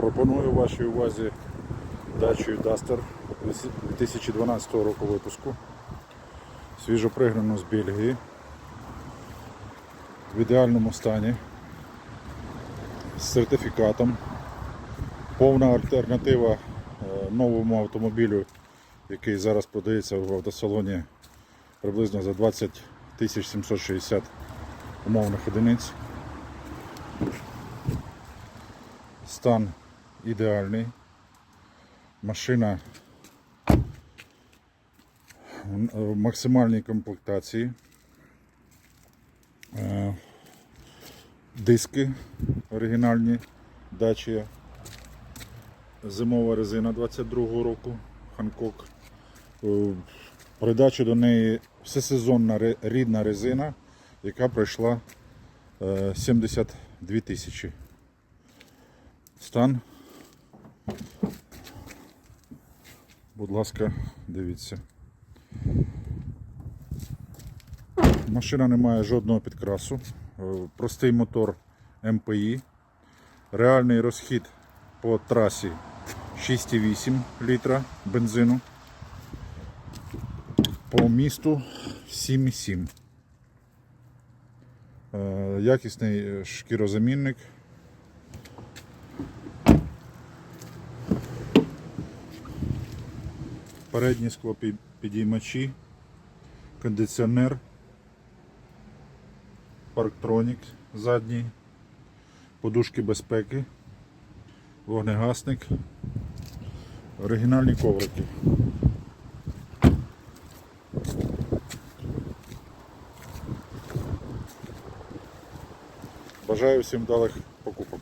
Пропоную вашій увазі дачу Duster 2012 року випуску. Свіжо пригнану з Бельгії. В ідеальному стані. З сертифікатом. Повна альтернатива е, новому автомобілю, який зараз продається в автосалоні приблизно за 20 760 умовних одиниць. Стан ідеальний. Машина в максимальній комплектації. Е, Диски оригінальні Dacia. Зимова резина 22-го року Ханкок. Е, Придачу до неї всесезонна рідна резина, яка пройшла е, 72 тисячі. Стан. Будь ласка, дивіться. Машина не має жодного підкрасу. Е, Простий мотор МПІ. Реальний розхід по трасі 6,8 літра бензину. По місту 7,7. Е, Якісний шкірозамінник. Передні склопідіймачі, кондиціонер, парктронік задній, подушки безпеки, вогнегасник, оригінальні коврики. Бажаю всім вдалих покупок.